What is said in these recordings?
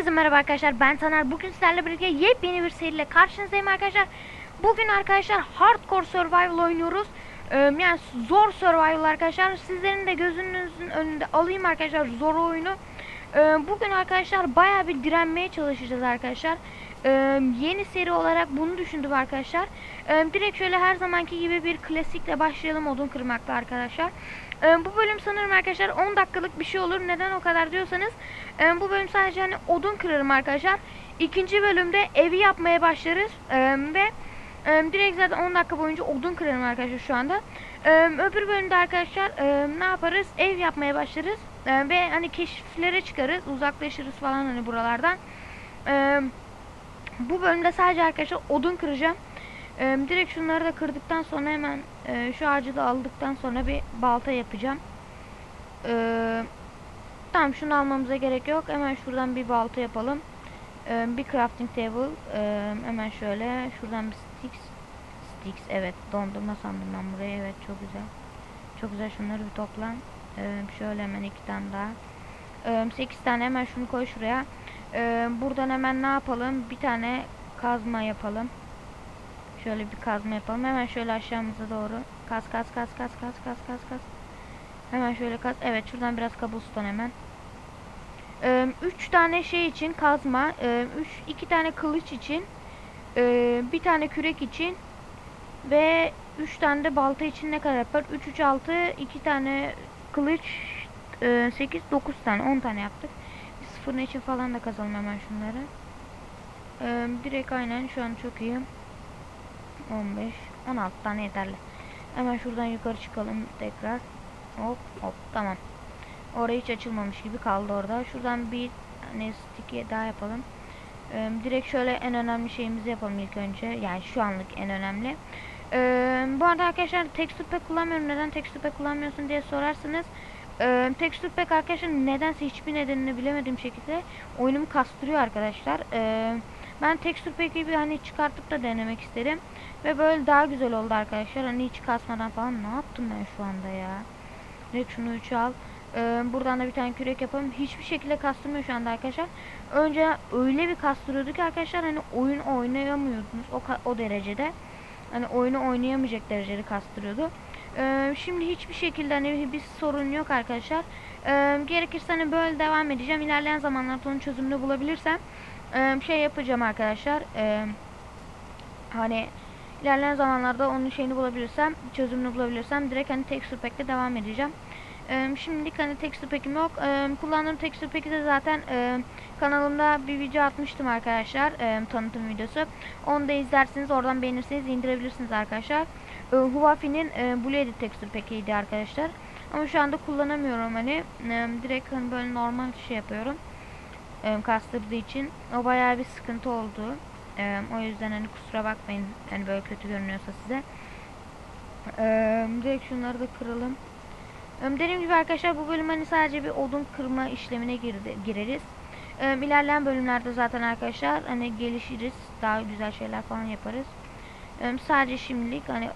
Herkese merhaba arkadaşlar. Ben Taner. Bugün sizlerle birlikte yepyeni bir seriyle karşınızdayım arkadaşlar. Bugün arkadaşlar hardcore survival oynuyoruz. Ee, Yani zor survival arkadaşlar. Sizlerin de gözünüzün önünde alayım arkadaşlar zor oyunu. Ee, Bugün arkadaşlar baya bir direnmeye çalışacağız arkadaşlar Yeni seri olarak bunu düşündüm arkadaşlar Direkt şöyle her zamanki gibi bir klasikle başlayalım odun kırmakla arkadaşlar bu bölüm sanırım arkadaşlar 10 dakikalık bir şey olur. Neden o kadar diyorsanız bu bölüm sadece hani odun kırarım arkadaşlar. İkinci bölümde evi yapmaya başlarız ve direkt zaten 10 dakika boyunca odun kırarım arkadaşlar şu anda. Öbür bölümde arkadaşlar ne yaparız? Ev yapmaya başlarız ve hani keşiflere çıkarız, uzaklaşırız falan hani buralardan. E, bu bölümde sadece arkadaşlar odun kıracağım. E, direkt şunları da kırdıktan sonra hemen e, şu ağacı da aldıktan sonra bir balta yapacağım. E, tamam şunu almamıza gerek yok. Hemen şuradan bir balta yapalım. E, bir crafting table. E, hemen şöyle şuradan bir sticks. Sticks evet dondurma sandım ben buraya. Evet çok güzel. Çok güzel şunları bir topla. E, şöyle hemen iki tane daha. E, 8 tane hemen şunu koy şuraya. E, buradan hemen ne yapalım? Bir tane kazma yapalım. Şöyle bir kazma yapalım. Hemen şöyle aşağımıza doğru. Kaz kaz kaz kaz kaz kaz kaz kaz. Hemen şöyle kaz. Evet şuradan biraz cobblestone hemen. Ee, üç tane şey için kazma. E, üç, iki tane kılıç için. e, bir tane kürek için. Ve üç tane de balta için ne kadar yapar? 3 3 6 iki tane kılıç e, 8 9 tane 10 tane yaptık. Bir sıfırın için falan da kazalım hemen şunları. Ee, direkt aynen şu an çok iyi. 15 16 tane yeterli. Hemen şuradan yukarı çıkalım tekrar. Hop hop tamam. Oraya hiç açılmamış gibi kaldı orada. Şuradan bir tane stick daha yapalım. Ee, direkt şöyle en önemli şeyimizi yapalım ilk önce. Yani şu anlık en önemli. Ee, bu arada arkadaşlar texture pack kullanmıyorum. Neden texture pack kullanmıyorsun diye sorarsınız. Ee, texture pack arkadaşlar nedense hiçbir nedenini bilemediğim şekilde oyunumu kastırıyor arkadaşlar. Ee, ben texture pack'i bir hani çıkartıp da denemek istedim. Ve böyle daha güzel oldu arkadaşlar. Hani hiç kasmadan falan ne yaptım ben şu anda ya. Direkt şunu 3 al. Ee, buradan da bir tane kürek yapalım. Hiçbir şekilde kastırmıyor şu anda arkadaşlar. Önce öyle bir kastırıyorduk ki arkadaşlar hani oyun oynayamıyordunuz o, o derecede. Hani oyunu oynayamayacak derecede kastırıyordu. Ee, şimdi hiçbir şekilde hani bir sorun yok arkadaşlar. Ee, gerekirse hani böyle devam edeceğim. İlerleyen zamanlarda onun çözümünü bulabilirsem e, şey yapacağım arkadaşlar. Eee hani ilerleyen zamanlarda onun şeyini bulabilirsem, çözümünü bulabilirsem direkt hani texture pack'le devam edeceğim. Ee, şimdilik hani texture pack'im yok. Kullandığım texture pack'i de zaten e, kanalımda bir video atmıştım arkadaşlar. E, tanıtım videosu. Onu da izlersiniz. Oradan beğenirseniz indirebilirsiniz arkadaşlar. E, Huawei'nin e, Blue Edit texture pack'iydi arkadaşlar. Ama şu anda kullanamıyorum hani. E, direkt hani böyle normal şey yapıyorum. E, kastırdığı için. O bayağı bir sıkıntı oldu. O yüzden hani kusura bakmayın hani böyle kötü görünüyorsa size. Ee, direkt şunları da kıralım. Ee, dediğim gibi arkadaşlar bu bölüm hani sadece bir odun kırma işlemine girdi, gireriz. Ee, ilerleyen bölümlerde zaten arkadaşlar hani gelişiriz. Daha güzel şeyler falan yaparız. Ee, sadece şimdilik hani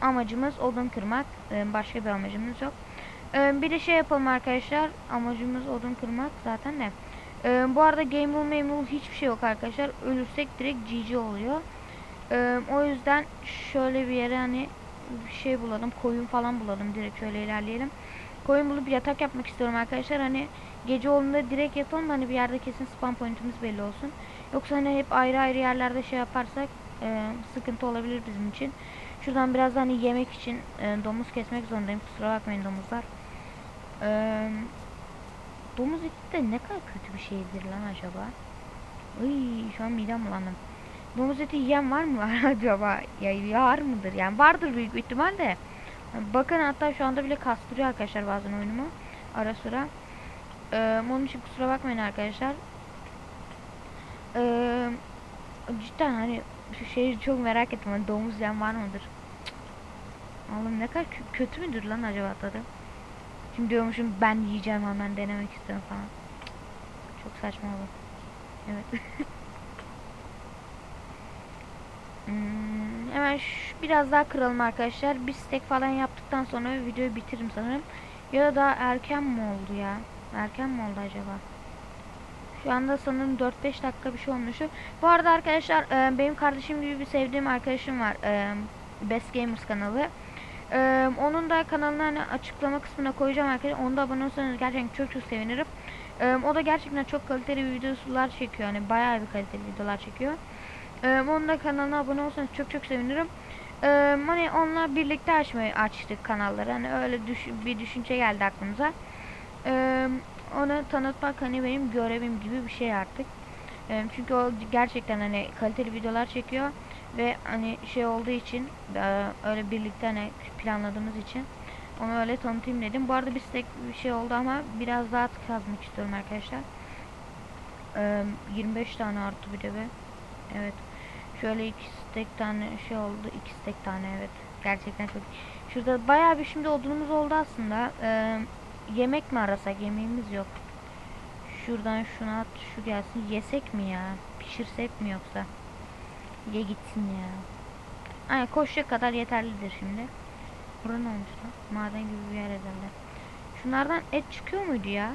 amacımız odun kırmak. Başka bir amacımız yok. Bir de şey yapalım arkadaşlar. Amacımız odun kırmak zaten de. Bu arada game rule game rule hiçbir şey yok arkadaşlar. Ölürsek direkt GG oluyor. O yüzden şöyle bir yere hani bir şey bulalım. Koyun falan bulalım. Direkt şöyle ilerleyelim. Koyun bulup yatak yapmak istiyorum arkadaşlar. Hani gece olduğunda direkt yatalım da hani bir yerde kesin spawn pointimiz belli olsun. Yoksa hani hep ayrı ayrı yerlerde şey yaparsak e, sıkıntı olabilir bizim için. Şuradan biraz hani yemek için e, domuz kesmek zorundayım. Kusura bakmayın domuzlar. Eee Domuz eti de ne kadar kötü bir şeydir lan acaba? Iy, şu an midem bulandım. Domuz eti yiyen var mı acaba? Ya yar mıdır? Yani vardır büyük ihtimalle. Bakın hatta şu anda bile kastırıyor arkadaşlar bazen oyunumu. Ara sıra. Ee, onun için kusura bakmayın arkadaşlar. Ee, cidden hani şu şeyi çok merak ettim. Hani domuz yiyen var mıdır? Oğlum ne kadar kötü müdür lan acaba tadı? Şimdi diyormuşum ben yiyeceğim hemen denemek istiyorum falan. Çok saçma oldu. Evet. hmm, hemen biraz daha kıralım arkadaşlar. Bir stack falan yaptıktan sonra videoyu bitiririm sanırım. Ya da erken mi oldu ya? Erken mi oldu acaba? Şu anda sanırım 4-5 dakika bir şey olmuştu. Bu arada arkadaşlar e, benim kardeşim gibi bir sevdiğim arkadaşım var. E, Best Gamers kanalı. E, onun da kanalını hani açıklama kısmına koyacağım arkadaşlar. Onda abone olursanız gerçekten çok çok sevinirim. E, o da gerçekten çok kaliteli videolar çekiyor. Hani bayağı bir kaliteli videolar çekiyor. E, onun da kanalına abone olursanız çok çok sevinirim. E, hani onunla birlikte açmayı açtık kanalları. Hani öyle düş bir düşünce geldi aklımıza. E, onu tanıtmak hani benim görevim gibi bir şey artık. E, çünkü o gerçekten hani kaliteli videolar çekiyor ve hani şey olduğu için e, öyle birlikte hani planladığımız için onu öyle tanıtayım dedim. Bu arada bir stek bir şey oldu ama biraz daha kazmak istiyorum arkadaşlar. E, 25 tane artı bir de be. Evet. Şöyle iki stek tane şey oldu. iki stek tane evet. Gerçekten çok. Şurada bayağı bir şimdi odunumuz oldu aslında. E, yemek mi arasak? Yemeğimiz yok. Şuradan şuna at, şu gelsin. Yesek mi ya? Pişirsek mi yoksa? Ye gitsin ya. Aynen koşacak kadar yeterlidir şimdi. Burada ne olmuş lan? Maden gibi bir yer herhalde. Şunlardan et çıkıyor muydu ya?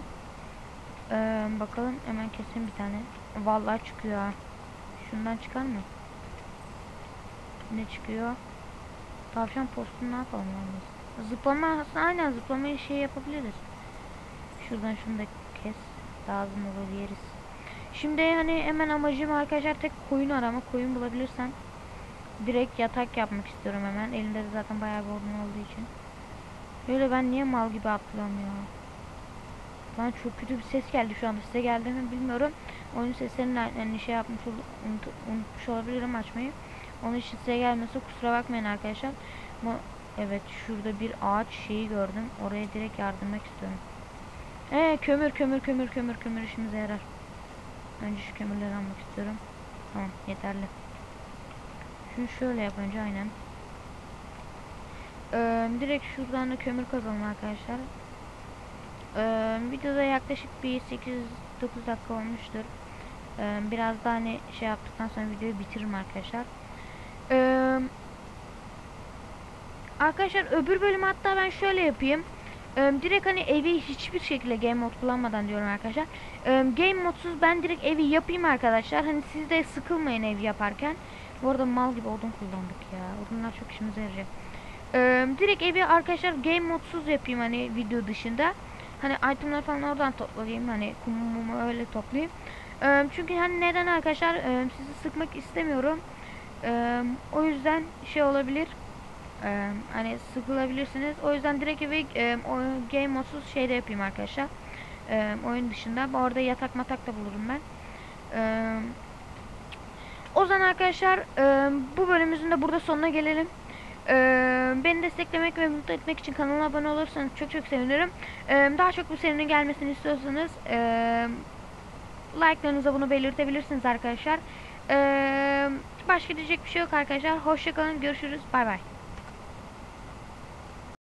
Ee, bakalım hemen kesin bir tane. Vallahi çıkıyor ha. Şundan çıkar mı? Ne çıkıyor? Tavşan postunu ne yapalım lan biz? Zıplama aynen zıplamayı şey yapabiliriz. Şuradan şunu da kes. Lazım olur yeriz. Şimdi hani hemen amacım arkadaşlar tek koyun arama. Koyun bulabilirsem direkt yatak yapmak istiyorum hemen. Elimde de zaten bayağı bir odun olduğu için. Böyle ben niye mal gibi atlıyorum ya? Bana çok kötü bir ses geldi şu anda. Size geldi mi bilmiyorum. Oyun seslerini hani şey yapmış unut, unutmuş olabilirim açmayı. Onun için size gelmesi kusura bakmayın arkadaşlar. Ama evet şurada bir ağaç şeyi gördüm. Oraya direkt yardırmak istiyorum. Ee kömür kömür kömür kömür kömür işimize yarar. Önce şu kömürleri almak istiyorum. Tamam yeterli. Şunu şöyle yap önce aynen. Ee, direkt şuradan da kömür kazalım arkadaşlar. Ee, videoda yaklaşık bir 8-9 dakika olmuştur. Ee, biraz daha hani şey yaptıktan sonra videoyu bitiririm arkadaşlar. Ee, arkadaşlar öbür bölümü hatta ben şöyle yapayım. Ee, direkt hani evi hiçbir şekilde game mod kullanmadan diyorum arkadaşlar. Ee, game modsuz ben direkt evi yapayım arkadaşlar. Hani siz de sıkılmayın evi yaparken. Bu arada mal gibi odun kullandık ya. Odunlar çok işimize yarayacak. Ee, direkt evi arkadaşlar game modsuz yapayım hani video dışında. Hani itemler falan oradan toplayayım. Hani kumumu öyle toplayayım. Ee, çünkü hani neden arkadaşlar e, sizi sıkmak istemiyorum. Ee, o yüzden şey olabilir. Ee, hani sıkılabilirsiniz. O yüzden direkt evi e, game modsuz şeyde yapayım arkadaşlar. Ee, oyun dışında. Orada yatak matak da bulurum ben. Ee, o zaman arkadaşlar e, bu bölümümüzün de burada sonuna gelelim. Ee, beni desteklemek ve mutlu etmek için kanala abone olursanız çok çok sevinirim. Ee, daha çok bu serinin gelmesini istiyorsanız e, like'larınıza bunu belirtebilirsiniz arkadaşlar. Ee, başka diyecek bir şey yok arkadaşlar. Hoşçakalın. Görüşürüz. Bay bay.